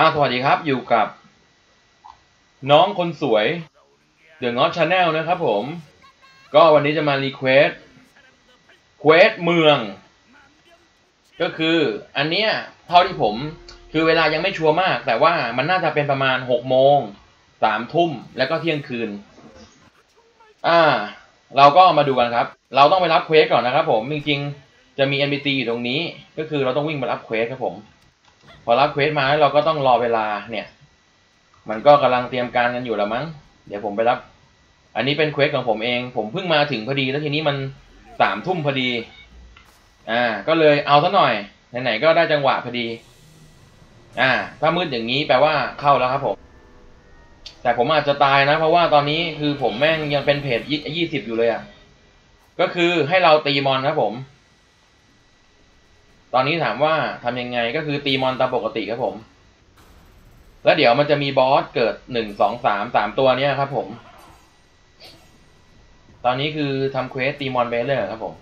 อ่าสวัสดีครับอยู่กับ น้องคนสวยเดอะงอตชาแนลนะครับผม ก็วันนี้จะมารีเควสเควสเมือง ก็คืออันเนี้ยเท่าที่ผมคือเวลายังไม่ชัวร์มาก แต่ว่ามันน่าจะเป็นประมาณหกโมงสามทุ่มแล้วก็เที่ยงคืน อ่า เราก็มาดูกันครับ เราต้องไปรับเควสก่อนนะครับผมจริงๆจะมี NPC อยู่ตรงนี้ ก็คือเราต้องวิ่งมารับเควสครับผม พอรับเควสมาแล้วเราก็ต้องรอเวลาเนี่ย มันก็กำลังเตรียมการกันอยู่ล้วมั้ง เดี๋ยวผมไปรับ อันนี้เป็นเควสของผมเอง ผมเพิ่งมาถึงพอดีแล้วทีนี้มันสามทุ่มพอดี อ่า ก็เลยเอาซะหน่อย ไหนๆก็ได้จังหวะพอดี อ่า ถ้ามืดอย่างนี้แปลว่าเข้าแล้วครับผม แต่ผมอาจจะตายนะ เพราะว่าตอนนี้คือผมแม่งยังเป็นเพจยี่สิบอยู่เลยอะ ก็คือให้เราตีมอนครับผม ตอนนี้ถามว่าทำยังไงก็คือตีมอนตามปกติครับผม แล้วเดี๋ยวมันจะมีบอสเกิดหนึ่งสองสามสามตัวเนี้ยครับผม ตอนนี้คือทำเควสตีมอนเบสเลยครับผม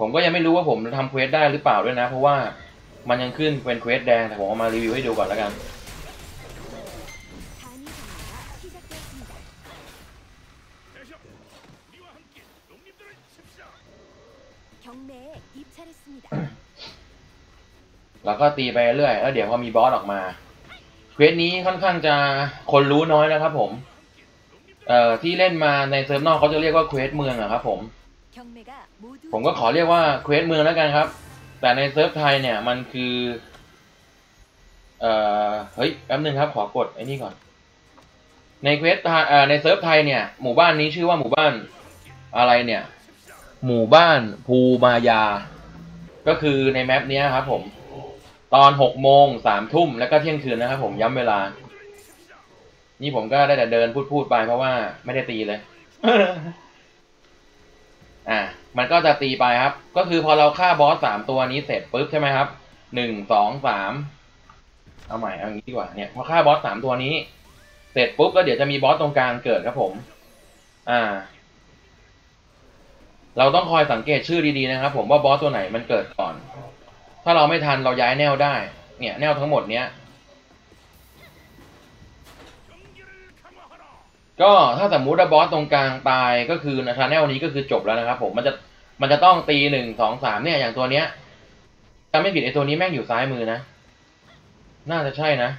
ผมก็ยังไม่รู้ว่าผมจะทำเควสได้หรือเปล่าด้วยนะ เพราะว่ามันยังขึ้นเป็นเควสแดงแต่ผมเอามารีวิวให้ดูก่อนแล้วกัน 경매에 입찰했습니다. แล้วก็ตีไปเรื่อยแล้วเดี๋ยวพอมีบอสออกมา เควสนี้ค่อนข้างจะคนรู้น้อยนะครับผม เอ่อที่เล่นมาในเซิร์ฟนอกเขาจะเรียกว่าเควสเมืองอะครับผม 경매가 모두 ผมก็ขอเรียกว่าเควสเมืองแล้วกันครับ แต่ในเซิร์ฟไทยเนี่ยมันคือ เอ่อ เฮ้ยแป๊บนึงครับ ขอกดไอ้นี่ก่อน ในเควสไทยเอ่อในเซิร์ฟไทยเนี่ย หมู่บ้านนี้ชื่อว่าหมู่บ้านอะไรเนี่ย หมู่บ้านภูมายา ก็คือในแมปนี้ครับผม ตอนหกโมงสามทุ่มแล้วก็เที่ยงคืนนะครับผมย้ำเวลา นี่ผมก็ได้แต่เดินพูดพูดๆไปเพราะว่าไม่ได้ตีเลย อ่ามันก็จะตีไปครับ ก็คือพอเราฆ่าบอสสามตัวนี้เสร็จปุ๊บใช่ไหมครับหนึ่งสองสามเอาใหม่เอางี้ดีกว่าเนี่ยพอฆ่าบอสสามตัวนี้ เสร็จปุ๊บก็เดี๋ยวจะมีบอสตรงกลางเกิดครับผม อ่า เราต้องคอยสังเกตชื่อดีๆนะครับ ผมว่าบอสตัวไหนมันเกิดก่อน ถ้าเราไม่ทันเราย้ายแนวได้ เนี่ย แนวทั้งหมดเนี้ย ก็ถ้าสมมุติว่าบอสตรงกลางตายก็คือในชาแนลนี้ก็คือจบแล้วนะครับ ผมมันจะมันจะต้องตีหนึ่งสองสามเนี่ยอย่างตัวเนี้ยถ้าไม่ผิดไอตัวนี้แม่งอยู่ซ้ายมือนะ น่าจะใช่นะ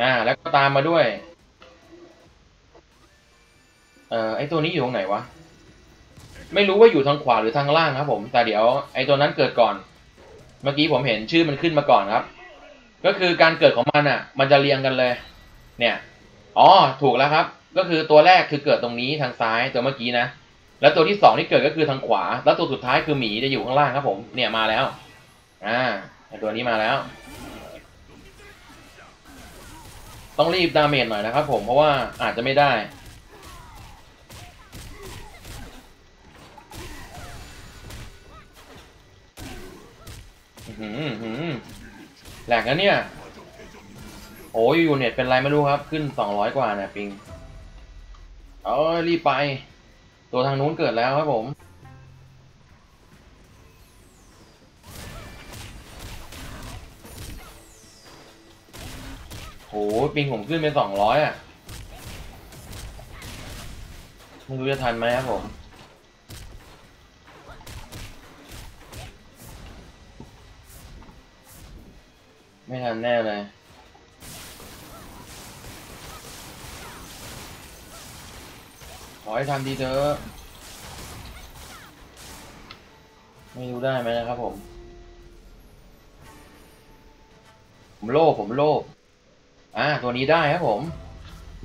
อ่า แล้วก็ตามมาด้วย เอ่อไอตัวนี้อยู่ตรงไหนวะ ไม่รู้ว่าอยู่ทางขวาหรือทางล่างครับผม แต่เดี๋ยวไอตัวนั้นเกิดก่อน เมื่อกี้ผมเห็นชื่อมันขึ้นมาก่อนครับ ก็คือการเกิดของมันอะ มันจะเรียงกันเลย เนี่ย อ๋อ ถูกแล้วครับ ก็คือตัวแรกคือเกิดตรงนี้ทางซ้ายตัวเมื่อกี้นะ แล้วตัวที่สองที่เกิดก็คือทางขวา แล้วตัวสุดท้ายคือหมีจะอยู่ข้างล่างครับผม เนี่ยมาแล้ว อ่า ตัวนี้มาแล้ว ต้องรีบดาเมจหน่อยนะครับผม เพราะว่าอาจจะไม่ได้ แหลกนะเนี่ย โอ้ยอยู่เน็ตเป็นไรไม่รู้ครับ ขึ้นสองร้อยกว่าเนี่ยปิง เอ้ยรีบไป ตัวทางนู้นเกิดแล้วครับผม โหปิงผมขึ้นเป็นสองร้อยอะ ไม่รู้จะทันไหมครับผม ไม่ทันแน่เลยขอให้ทำดีเถอะไม่รู้ได้ไหมนะครับผม ผมโลภผมโลภอ่าตัวนี้ได้ครับผม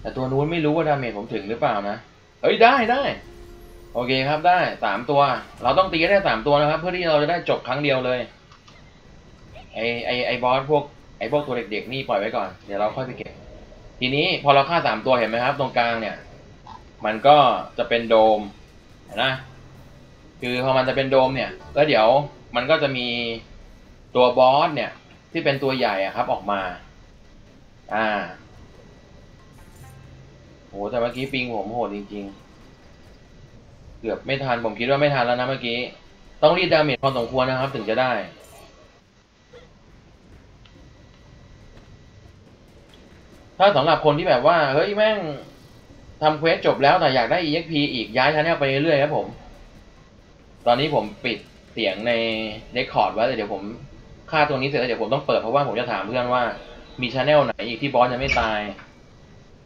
แต่ตัวนู้นไม่รู้ว่าดาเมจผมถึงหรือเปล่านะเฮ้ยได้ได้โอเคครับได้สามตัว เราต้องตีได้สามตัวนะครับ เพื่อที่เราจะได้จบครั้งเดียวเลย ไอไอไอบอสพวกไอพวกตัวเด็กๆนี่ปล่อยไว้ก่อน เดี๋ยวเราค่อยไปเก็บ ทีนี้พอเราฆ่าสามตัวเห็นไหมครับ ตรงกลางเนี่ย มันก็จะเป็นโดมนนะคือพอมันจะเป็นโดมเนี่ย แล้วเดี๋ยวมันก็จะมีตัวบอสเนี่ย ที่เป็นตัวใหญ่อะครับออกมา อ่าโหแต่เมื่อกี้ปิงผมโหดจริง ๆ เกือบไม่ทันผมคิดว่าไม่ทันแล้วนะเมื่อกี้ ต้องรีดดาเมจพอสมควรนะครับ ถึงจะได้ ถ้าสำหรับคนที่แบบว่า เฮ้ยแม่งทำเควสจบแล้วแต่อยากได้ EXP อีกย้ายชแนลไปเรื่อยๆครับผม ตอนนี้ผมปิดเสียงในเรคคอร์ดไว้แต่เดี๋ยวผมค่าตัวนี้เสร็จแล้วเดี๋ยวผมต้องเปิดเพราะว่าผมจะถามเพื่อนว่ามีชแนลไหนอีกที่บอสยังไม่ตาย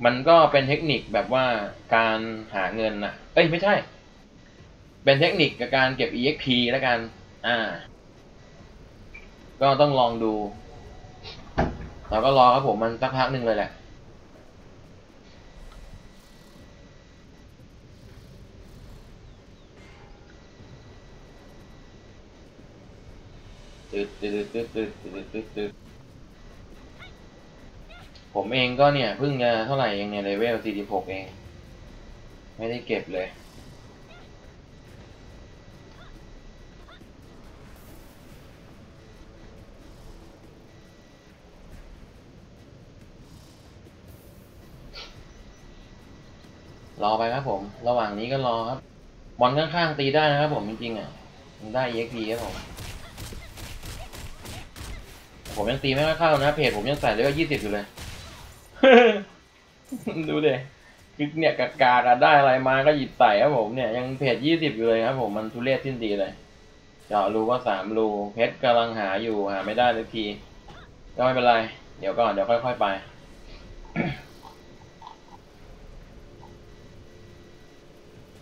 มันก็เป็นเทคนิคแบบว่าการหาเงินนะเอ้ยไม่ใช่ เป็นเทคนิคกับการเก็บ EXP แล้วกัน อ่า ก็ต้องลองดู เราก็รอครับผมมันสักพักหนึ่งเลยแหละตึ๊ดตึ๊ดตึ๊ดตึ๊ดตึ๊ดตึ๊ดตึ๊ดผมเองก็เนี่ยเพิ่งจะเท่าไหร่เองเนี่ยเลเวล46 เอง ไม่ได้เก็บเลย รอไปครับผม ระหว่างนี้ก็รอครับบอลข้างๆตีได้นะครับผมจริงๆอะมันได้ EXP ครับผมผมยังตีไม่ค่อยเข้านะเพจผมยังใส่เลยว่ายี่สิบอยู่เลย ดูเดคือเนี่ยกากาได้อะไรมาก็หยิบใส่ครับผมเนี่ยยังเพจยี่สิบอยู่เลยครับผมมันทุเรศสิ้นดีเลยเจาะรูก็สามรูเพชรกำลังหาอยู่หาไม่ได้สักทีก็ไม่เป็นไร เดี๋ยวก่อนเดี๋ยวค่อย ๆ ไป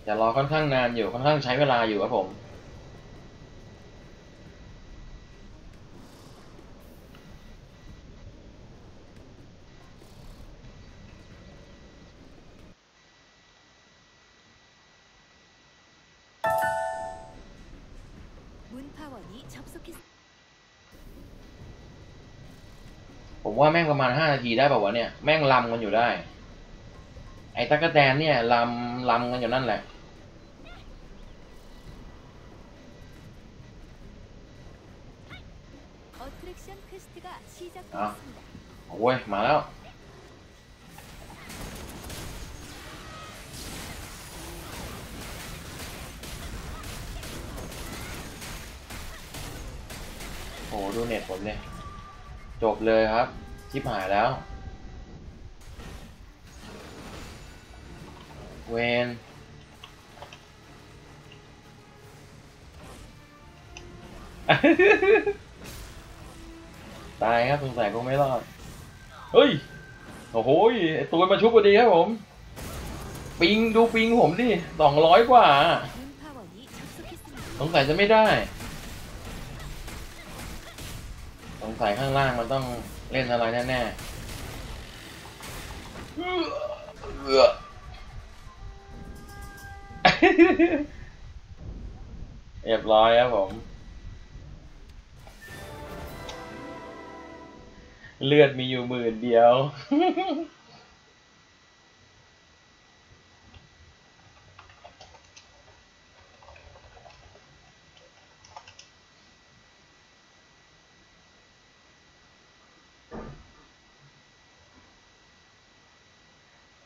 แต่รอค่อนข้างนานอยู่ค่อนข้างใช้เวลาอยู่ครับผม ผมว่าแม่งประมาณ 5 นาทีได้ป่าวะเนี่ย แม่งลำกันอยู่ได้ ไอ้ตะกะแตนเนี่ยลำลำกันอยู่นั่นแหละ 어트랙션 퀘스트가 아. 시작되었습니다. โอ้ย มาแล้ว โอ้ดูเน็ตผมเลย จบเลยครับ ชิบหายแล้ว เวน ตายครับสงสัยคงไม่รอด เฮ้ย โอ้โหไอตัวมาชุบพอดีครับผม ปิงดูปิงผมดิสองร้อยกว่า สงสัยจะไม่ได้ สงสัยข้างล่างมันต้องเล่นอะไรแน่ๆเอเรียบร้อยครับผม เลือดมีอยู่หมื่นเดียว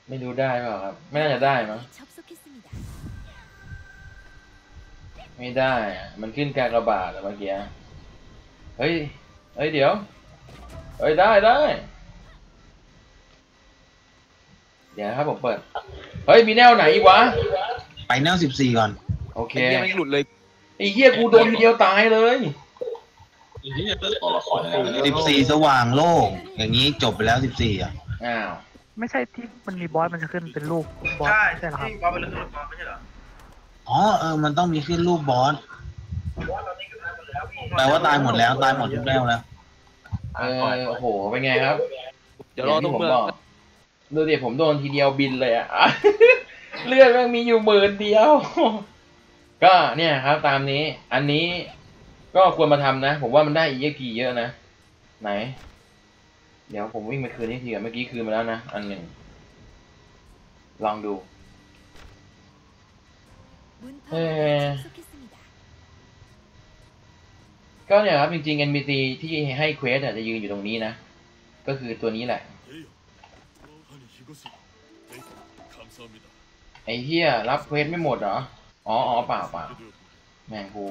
ไม่รู้ได้เปล่าครับ ไม่น่าจะได้มั้งไม่ได้ มันขึ้นการระบาดอะเมื่อกี้ เฮ้ย เฮ้ย เดี๋ยว เฮ้ยได้ได้ เดี๋ยวครับผมเปิด เฮ้ยมีแนวไหนอีกวะ ไปแนวสิบสี่ก่อน โอเค ไอ้เหี้ยไม่หลุดเลยไอ้เหี้ยกูโดนทีเดียวตายเลยสิบสี่สว่างโล่ง อย่างนี้จบไปแล้วสิบสี่อะ อ้าว ไม่ใช่ที่มันมีบอสมันจะขึ้นเป็นรูปบอสใช่ใช่เหรอครับที่บอสเป็นเรื่องบอสไม่ใช่เหรออ๋อเออ มันต้องมีขึ้นรูปบอสบอสเรานี่อยู่ได้หมดแล้วพี่แปลว่าตายหมดแล้ว ตายหมดทุกแนวแล้ว เออโอ้โหเป็นไงครับเดี๋ยวรอตรงเมืองย่าที่ผมบกดูดิผมโดนทีเดียวบินเลยอะเลือดแม่งมีอยู่หมื่นเดียว ก็เนี่ยครับ ตามนี้ อันนี้ก็ควรมาทำนะ ผมว่ามันได้อีกกี่เยอะนะ ไหน เดี๋ยวผมวิ่งไปคืนนี้ทีก่อนเมื่อกี้คืนมาแล้วนะ อันหนึ่ง ลองดู문 네. ก็เนี่ยครับจริงๆ NPC ที่ให้เควสจะยืนอยู่ตรงนี้นะ ก็คือตัวนี้แหละ ไอ้เฮียรับเควสไม่หมดเหรอ อ๋ออ๋อเปล่าเปล่าแมงกู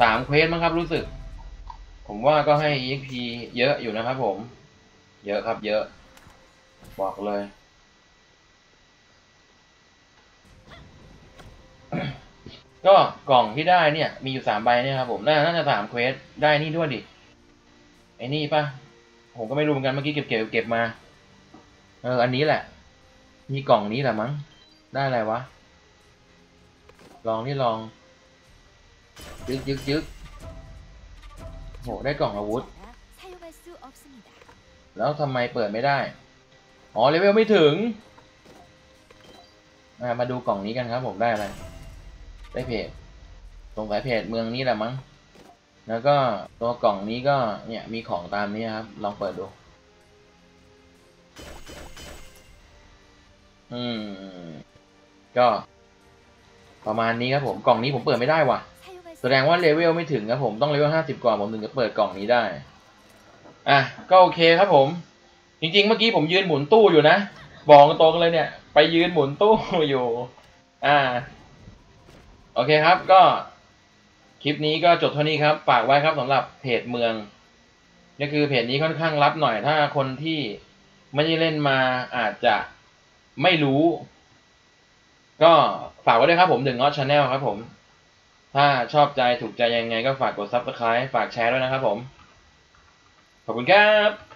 สามเควสมั้งครับรู้สึก ผมว่าก็ให้ EXP เยอะอยู่นะครับผม เยอะครับเยอะ บอกเลย ก็กล่องที่ได้เนี่ย มีอยู่สามใบเนี่ยครับผมน่าจะสามเควสได้นี่ด้วยดิไอ้นี่ปะผมก็ไม่รู้เหมือนกันเมื่อกี้เก็บเก็บเก็บมา เออ อันนี้แหละ มีกล่องนี้แหละมั้ง ได้อะไรวะ ลองนี่ลอง ยึกยึกยึกโห ได้กล่องอาวุธ แล้วทำไมเปิดไม่ได้ อ๋อ เลเวลไม่ถึง มาดูกล่องนี้กันครับผมได้อะไร ได้เพจสงสายเพจเมืองนี้แหละมั้ง แล้วก็ตัวกล่องนี้ก็เนี่ยมีของตามนี้ครับ ลองเปิดดู อืม ก็ประมาณนี้ครับผม กล่องนี้ผมเปิดไม่ได้ว่ะ แสดงว่าเลเวลไม่ถึงครับผม ต้องเลเวลห้าสิบก่อนผมถึงจะเปิดกล่องนี้ได้ อะ ก็โอเคครับผม จริงๆ เมื่อกี้ผมยืนหมุนตู้อยู่นะ บอกตรงเลยเนี่ย ไปยืนหมุนตู้อยู่ อ่า โอเคครับก็คลิปนี้ก็จบเท่านี้ครับ ฝากไว้ครับสำหรับเพจเมืองนี่คือเพจนี้ค่อนข้างลับหน่อยถ้าคนที่ไม่ได้เล่นมาอาจจะไม่รู้ ก็ฝากไว้ด้วยครับผมถึงงอชาแนลครับผม ถ้าชอบใจถูกใจยังไงก็ฝากกด subscribe ฝากแชร์ด้วยนะครับผม ขอบคุณครับ